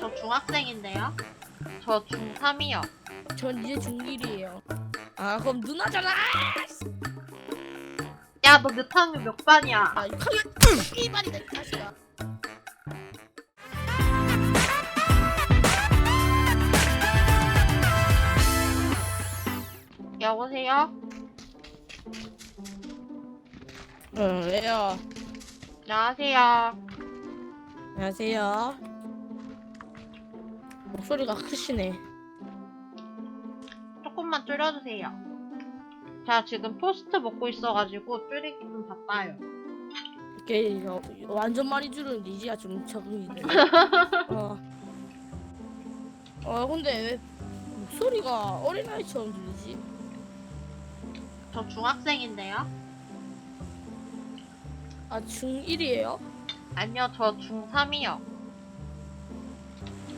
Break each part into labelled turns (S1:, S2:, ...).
S1: 저 중학생인데요. 저 중3이요.
S2: 전 이제 중1이에요. 아 그럼 누나잖아.
S1: 야, 너 몇 학년 몇 반이야?
S2: 아 6학년 이발이다 이 자식아.
S1: 여보세요?
S2: 응 왜요?
S1: 안녕하세요.
S2: 안녕하세요. 목소리가 크시네.
S1: 조금만 줄여주세요. 제가 지금 토스트 먹고 있어가지고 줄이기 좀 바빠요.
S2: 이게 어, 완전 많이 줄었는데 이제야 좀 적응이 돼. 어. 어 근데 왜 목소리가 어린아이처럼 들리지?
S1: 저 중학생인데요.
S2: 아 중1이에요?
S1: 아니요, 저 중3이요.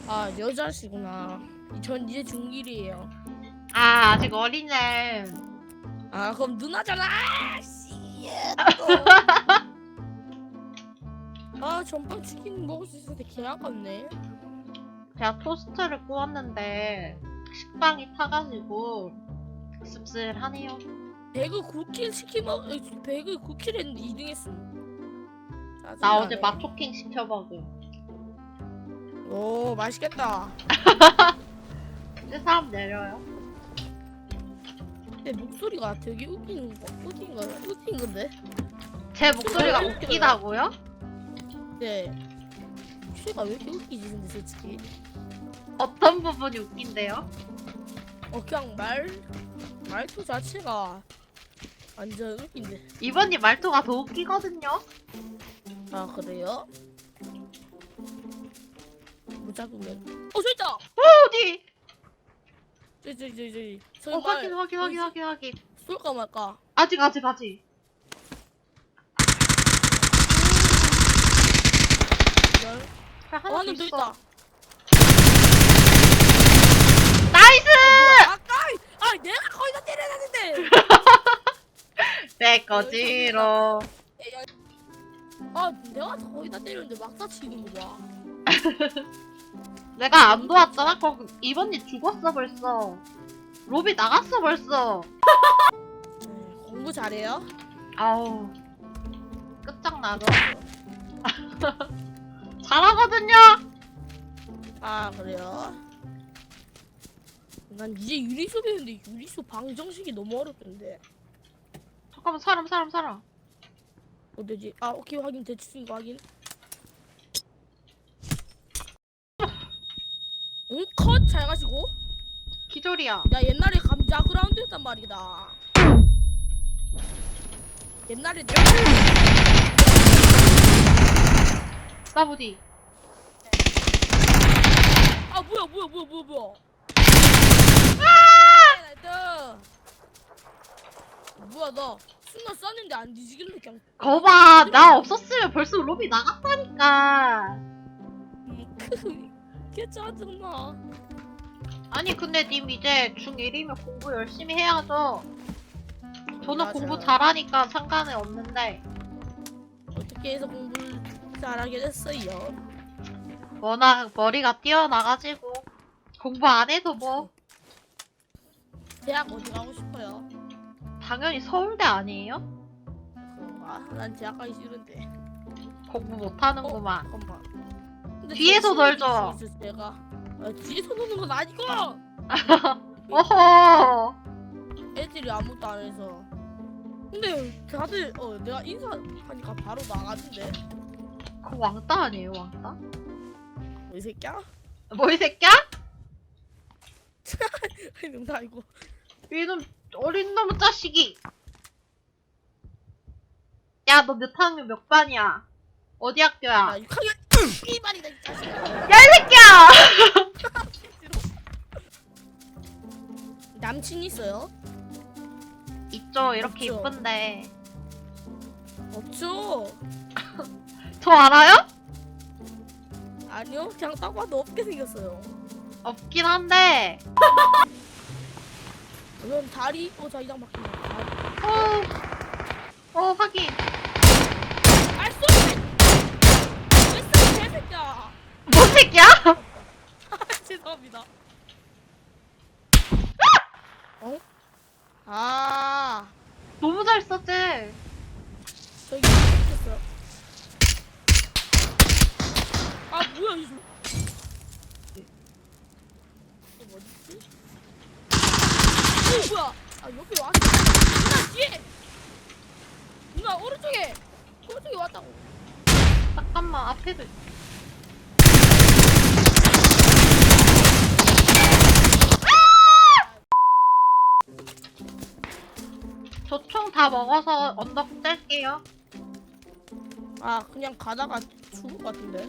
S2: 아 여자시구나. 전 이제 중1이에요.
S1: 아, 아직 어리네.
S2: 아 그럼 누나잖아. 아, 씨. 아 전방 치킨 먹을 수 있어서 개 아깝네.
S1: 제가 토스트를 구웠는데 식빵이 타가지고 씁쓸하네요.
S2: 배그 9킬 치킨 먹 어, 배그 9킬 했는데 2등 했음.
S1: 나 어제 맛초킹 시켜먹음.
S2: 오 맛있겠다.
S1: 이제 사람 내려요.
S2: 근데 목소리가 되게 웃긴 거 웃긴 거 웃긴 건데.
S1: 제 목소리가. 웃기다고요?
S2: 네. 목소리가 왜 이렇게 웃기지 근데 솔직히.
S1: 어떤 부분이 웃긴데요?
S2: 어 그냥 말 말투 자체가 완전 웃긴데.
S1: 이번님 말투가 더 웃기거든요?
S2: 아 그래요? 못 잡으면 어 저기 있다!
S1: 어디?
S2: 저기 저기 저기 저기 저기
S1: 어,
S2: 말
S1: 확인, 확인, 확인, 확인, 확인.
S2: 쏠까 말까
S1: 아직, 아직, 아직.
S2: 열. 어
S1: 하나
S2: 하나
S1: 더 있어.
S2: 있다
S1: 나이스!
S2: 아까 아 내가 거의 다 때려놨는데
S1: 내 거지로.
S2: 아 내가 거의 다 때렸는데 막다 치는 거봐
S1: 내가 안 도왔잖아? 그럼 이번님 죽었어, 벌써. 로비 나갔어, 벌써.
S2: 공부 잘해요?
S1: 아우. 끝장나죠? 잘하거든요?
S2: 아 그래요? 난 이제 유리수 배우는데 유리수 방정식이 너무 어렵던데
S1: 잠깐만, 사람, 사람, 사람.
S2: 어디지? 아 오케이 확인 대충 이거 확인 컷! 잘 가시고
S1: 기절이야.
S2: 야 옛날에 감자 그라운드였단 말이다 옛날에 내가
S1: 나부디.
S2: 아 뭐야 뭐야 뭐야 뭐야 뭐야 아! 뭐야 나 순간 쐈는데 안 뒤지길래 그냥
S1: 거봐, 나 없었으면 벌써 로비 나갔다니까.
S2: 개 짜증나
S1: 아니, 근데 님 이제 중1이면 공부 열심히 해야죠. 저는
S2: 맞아요.
S1: 공부 잘하니까 상관은 없는데,
S2: 어떻게 해서 공부를 잘하게 됐어요
S1: 워낙 머리가 뛰어나가지고, 공부 안 해도 뭐,
S2: 대학 어디 가고 싶어요?
S1: 당연히 서울대 아니에요?
S2: 그런가? 난 대학 가기 싫은데
S1: 공부 못하는구만.
S2: 잠깐만 근데
S1: 뒤에서 놀죠.
S2: 있어서 제가 아, 뒤에서 노는 건 아니고
S1: 어허!
S2: 애들이 아무것도 안 해서 근데 다들 어 내가 인사하니까 바로 나가던데
S1: 그 왕따 아니에요, 왕따?
S2: 뭐이 새끼야?
S1: 뭐 이 새끼야?
S2: 농담 아니고
S1: 이놈 어린 놈의 자식이. 야, 너 몇 학년 몇 반이야? 어디 학교야?
S2: 아 6학년 이발이다 이 자식아
S1: 야, 이 새끼야!
S2: 남친 있어요?
S1: 있죠, 이렇게. 이쁜데.
S2: 없죠
S1: 저 알아요?
S2: 아니요 그냥 딱 봐도 없게 생겼어요
S1: 없긴 한데.
S2: 그럼 다리 어 자기장 바뀌네 다리
S1: 어, 어, 확인.
S2: 알쏘 왜 쏘니 개 새끼야? 죄송합니다. 어? 아,
S1: 너무 잘 썼지?
S2: 저기 있었어요. 아, 뭐야, 이거. 이거 뭐지? 오, 뭐야? 아, 여기 왔어. 누나, 뒤에! 누나, 오른쪽에! 오른쪽에 왔다고.
S1: 잠깐만, 앞에도. 있- 저 먹어서 언덕 뗄게요.
S2: 아, 그냥 가다가 죽을 것 같은데.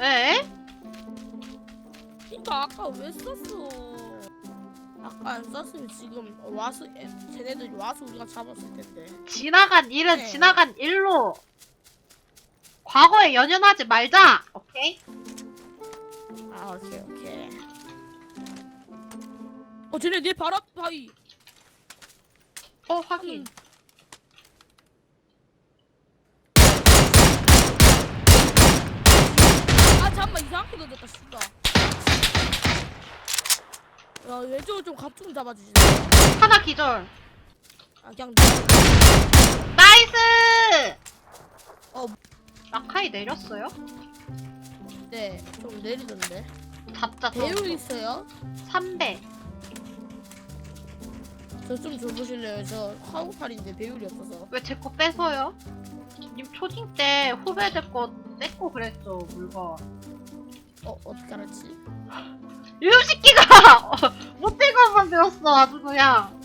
S1: 에?
S2: 그니까 아까 왜 썼어? 아까 안 썼으면 지금 와서 애- 쟤네들이 와서 우리가 잡았을 텐데.
S1: 지나간 일은
S2: 네.
S1: 지나간 일로. 과거에 연연하지 말자. 오케이?
S2: 아 오케이 오케이. 어 쟤네 내발앞 바위.
S1: 어, 확인.
S2: 아 던졌다 씨가. 야 왼쪽으로 좀갑 좀 잡아주지.
S1: 하나 기절.
S2: 아 그냥
S1: 나이스!
S2: 어.
S1: 라카이 내렸어요?
S2: 네좀 내리던데.
S1: 잡자, 저.
S2: 배율 있어요?
S1: 3배.
S2: 저 좀 줘보실래요? 저 화우팔인데 배율이 없어서.
S1: 왜 제 거 뺏어요? 님 초딩 때 후배들 거 뺏고 그랬죠, 물건.
S2: 어 어떻게 알았지?
S1: 새끼가! 못된 것만 배웠어, 아주 그냥.